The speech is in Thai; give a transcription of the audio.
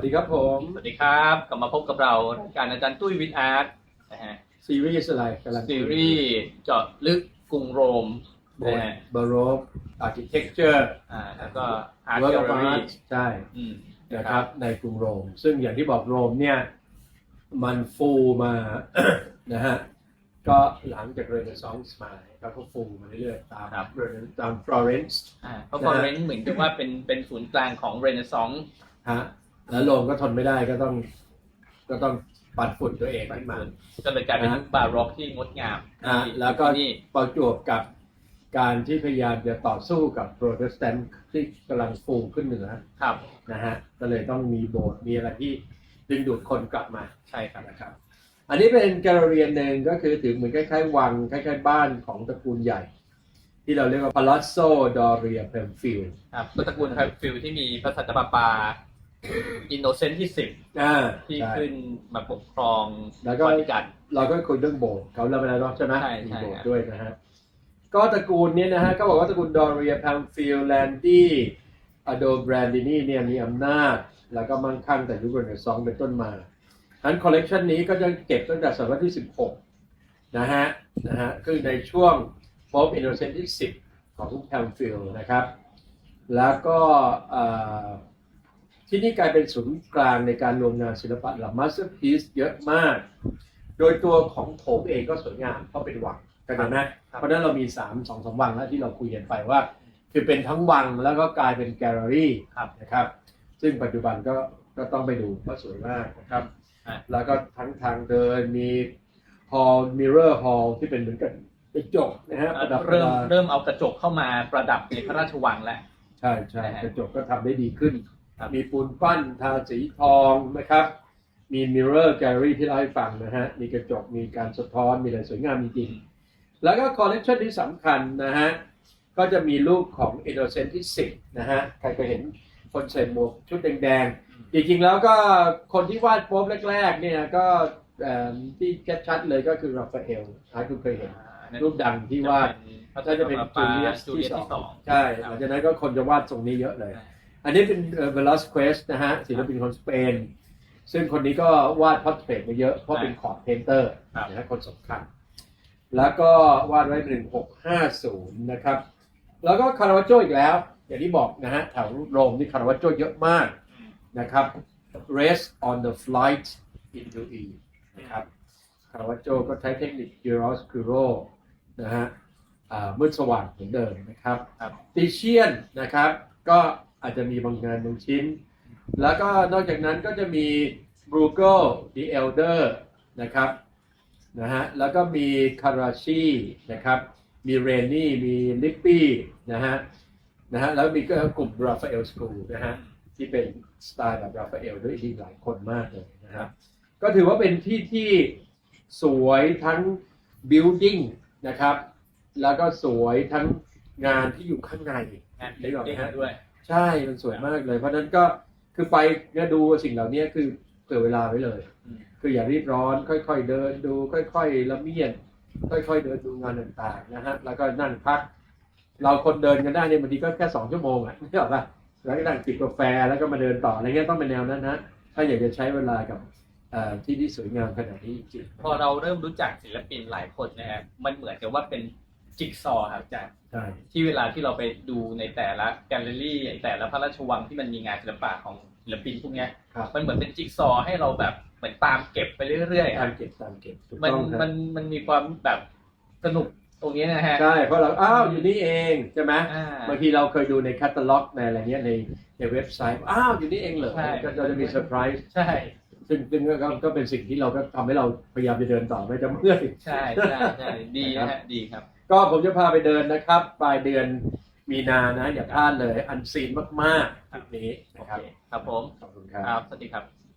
วัสดีครับผมสวัสดีครับกลับมาพบกับเราการอาจารย์ตุ้ยวิทย์อาร์ตนะฮะซีรีส์อะไรกำลังซีรีส์เจาะลึกกรุงโรมโบนะฮะบาโรกอาร์คิเทคเจอร์อ่าแล้วก็อาร์ตเวิร์แกกลเลออารี่ร์ตใช่อืมนะครับในกรุงโรม ซึ่งอย่างที่บอกโรมเนี่ย มันฟูมานะฮะก็หลังจากเรเนซองส์มาแล้วก็ฟูมาเรื่อยๆตามเรเนตามฟลอเรนซ์อ่าเพราะฟลอเรนซ์เหมือนกับว่าเป็นเป็นศูนย์กลางของเรเนซองส์ฮะ แล้วโรมก็ทนไม่ได้ก็ต้อง ก็ต้องปัดฝุ่นตัวเองขึ้นมา ก็เลยกลายเป็นนะยุคบาร็อกที่งดงามอะแล้วก็นี่ประจวบกับการที่พยายามจะต่อสู้กับโปรเตสแตนต์ที่กำลังฟูขึ้นเหนือครับนะฮะก็เลยต้องมีโบสถ์มีอะไรที่ดึงดูดคนกลับมาใช่ครับนะครับ อันนี้เป็นแกลเลอรีหนึ่งก็คือถือเหมือนคล้ายๆ วังคล้ายๆ บ้านของตระกูลใหญ่ ที่เราเรียกว่า Palazzo Doria p e m f i e l d ครับก็ตระกูลไพฟิลที่มีพระสันตะปาปา อินโนเซนต์ที่สิบอ่าที่ใช่ ขึ้นมาปกครองแล้วก็ วาติกัน เราก็คุยเรื่องโบสถ์เขาเราไปแล้วเนาะใช่ไหมใช่มีใช่โบสถ์ครับ ด้วยนะฮะ ก็ตระกูลเนี้นะฮะ ก็บอกว่าตระกูล Doria p e m f i e l d Landi Ado Brandini เนี่ยมีอำนาจ แล้วก็มั่งคั่งแต่ยุคเรเนซองส์เป็นต้นมาทั้นคอลเลกชันนี้ก็จะเก็บตั้งแต่ศตวรรษที่ 16 นะฮะ นะฮะ คือในช่วงโป๊ปอินโนเซนต์ที่ 10 ของแพมฟิลนะครับ แล้วก็เอ่อ ที่นี่กลายเป็นศูนย์กลางในการรวมงานศิลปะหลัมาสเตอร์พีซเยอะมาก โดยตัวของโถงเองก็สวยงามเพราะเป็นวังกันนะเพราะฉะนั้นเรามี3 2 3วังแล้วที่เราคุยกันไปว่า คือเป็นทั้งวังแล้วก็กลายเป็นแกลเลอรี่ครับนะครับ ซึ่งปัจจุบันก็ก็ต้องไปดูเพราะสวยมากนะครับอะแล้วก็ทั้งทางเดินมีฮอลมิเรอร์ฮอลที่เป็นเหมือนกับกระจกนะฮะประดับประเริ่มดาเริ่มเอากระจกเข้ามาประดับในพระราชวังแล้ว ใช่ใช่นะฮะกระจกก็ทำได้ดีขึ้นครับ มีปูนปั้นทาสีทองนะครับ มีมิเรอร์แกลเลอรี่ที่เล่าให้ฟังนะฮะ มีกระจก มีการสะท้อน มีอะไรสวยงามจริงๆแล้วก็คอลเลกชันที่สำคัญนะฮะ ก็จะมีรูปของอินโนเซนต์ที่10นะฮะ ใครเคยเห็นคนใส่หมวกชุดแดงๆ จริงๆแล้วก็คนที่วาดโป๊บแรกๆ เนี่ยก็เอ่อที่ชัดๆเลยก็คือราฟาเอลอาร์ตคุณเคยเห็นรูปดังที่วาดพระก็จะเป็นจูเลียสจูเลีที่ยสสอที่สองงใช่หลังจากนั้นก็คนจะวาดทรงนี้เยอะเลย อันนี้เป็นเวลัสเควสนะฮะศิลปินคนสเปน ซึ่งคนนี้ก็วาดพอร์เทรตมาเยอะ เพราะเป็นขอร์ดเพนเตอร์ครับนะฮะคนสำคัญ แล้วก็วาดไว้ 1650 นะครับ แล้วก็คารา v าโจอีกแล้ว อย่างที่บอกนะฮะแถวโรมนี่คารา v าโจเยอะมากนะครับ rest on the flight into E นะครับคารา v าโจก็ใช้เทคนิค chiaroscuro นะฮะอ่ามืดสว่างเหมือนเดิมนะครับครับติเชียนนะครับก็ อาจจะมีบางงานบางชิ้น แล้วก็นอกจากนั้นก็จะมีบรูเกิล The Elder นะครับนะฮะแล้วก็มีคาราชีนะครับมีเรนนี่มีลิปปี้นะฮะนะฮะแล้วมีก็กลุ่มราฟาเอลสกูลนะฮะที่เป็นสไตล์แบบราฟาเอลด้วยอีกหลายคนมากเลยนะครับก็ถือว่าเป็นที่ที่สวยทั้ง building นะครับแล้วก็สวยทั้งงานที่อยู่ข้างในงานได้หรอเด็กฮะด้วย ใช่มันสวยมากเลย เพราะฉะนั้นก็คือไปเนี่ยดูสิ่งเหล่านี้คือเผื่อเวลาไว้เลย คืออย่ารีบร้อน ค่อยๆเดินดู ค่อย ๆ ละเมียดค่อยๆเดินดูงานต่างๆนะฮะแล้วก็นั่งพัก เราคนเดินกันได้เนี่ยบางทีก็แค่สองชั่วโมงอะไม่หรอกปะแล้วก็นั่งจิบกาแฟแล้วก็มาเดินต่ออะไรเงี้ยต้องเป็นแนวนั้นนะถ้าอยากจะใช้เวลากับที่ที่สวยงามขนาดนี้จริงพอเราเริ่มรู้จักศิลปินหลายคนนะฮะมันเหมือนกับว่าเป็น จิ๊กซอว์ครับอาจารย์ๆใช่ที่เวลาที่เราไปดูในแต่ละแกลเลอรี่แต่ละพระราชวังที่มันมีงานศิลปะของศิลปินพวกเนี้ยครับมันเหมือนเป็นจิ๊กซอว์ให้เราแบบเหมือนตามเก็บไปเรื่อยๆตาอะมเก็บตามเก็บถูกมันต้องครับมันมันมีความแบบสนุกตรงนี้นะฮะใช่เพราะเราอ้าวอยู่นี่เองใช่ไหมอ่า บางทีเราเคยดูในแคตตาล็อกในอะไรเงี้ยในในเว็บไซต์อ้าวอยู่นี่เองเหรอใช่ ก็เราจะมีเซอร์ไพรส์ใช่ ซึ่งซึ่งก็ก็ก็เป็นสิ่งที่เราก็ทำให้เราพยายามจะเดินต่อไม่จะเมื่อย ใช่ใช่ใช่ดีนะฮะดีครับ ก็ผมจะพาไปเดินนะครับ ปลายเดือนมีนานะ อย่าพลาดเลยอันซีนมากๆทริปนี้โอนะครับเคครับผมขอบคุณครับ ครับ สวัสดีครับ